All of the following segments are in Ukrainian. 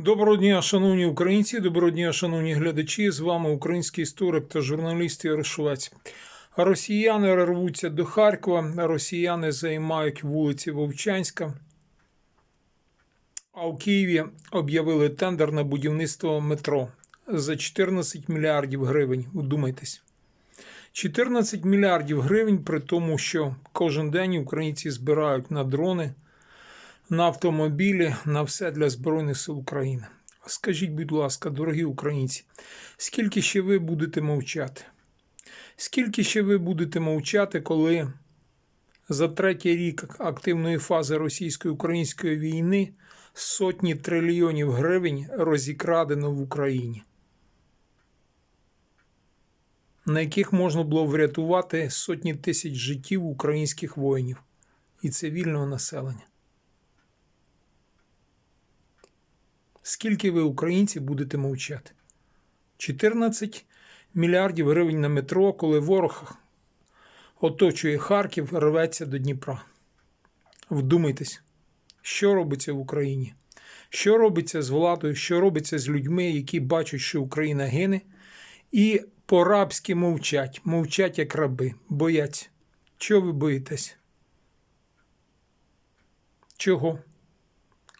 Доброго дня, шановні українці, доброго дня, шановні глядачі. З вами український історик та журналіст Ігор. Росіяни рвуться до Харкова, росіяни займають вулиці Вовчанська. А у Києві об'явили тендер на будівництво метро за 14 мільярдів гривень. Удумайтесь. 14 мільярдів гривень, при тому, що кожен день українці збирають на дрони, на автомобілі, на все для Збройних сил України. Скажіть, будь ласка, дорогі українці, скільки ще ви будете мовчати? Скільки ще ви будете мовчати, коли за третій рік активної фази російсько-української війни сотні трильйонів гривень розікрадено в Україні? на яких можна було врятувати сотні тисяч життів українських воїнів і цивільного населення. Скільки ви, українці, будете мовчати? 14 мільярдів гривень на метро, коли ворог оточує Харків, рветься до Дніпра. Вдумайтесь, що робиться в Україні, що робиться з владою, що робиться з людьми, які бачать, що Україна гине, і по-рабськи мовчать, мовчать як раби, бояться. Чого ви боїтесь? Чого?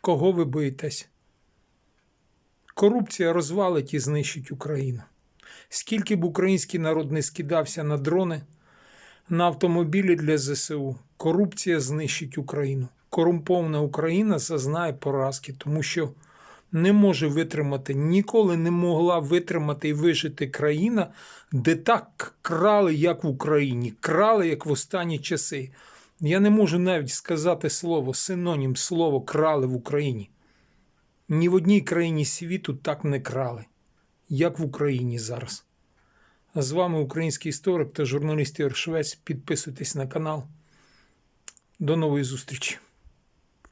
Кого ви боїтесь? Корупція розвалить і знищить Україну. Скільки б український народ не скидався на дрони, на автомобілі для ЗСУ, корупція знищить Україну. Корумпована Україна зазнає поразки, тому що не може витримати, ніколи не могла витримати і вижити країна, де так крали, як в Україні, крали, як в останні часи. Я не можу навіть сказати слово, синонім слово крали в Україні. Ні в одній країні світу так не крали, як в Україні зараз. З вами український історик та журналіст Ігор Швець. Підписуйтесь на канал. До нової зустрічі!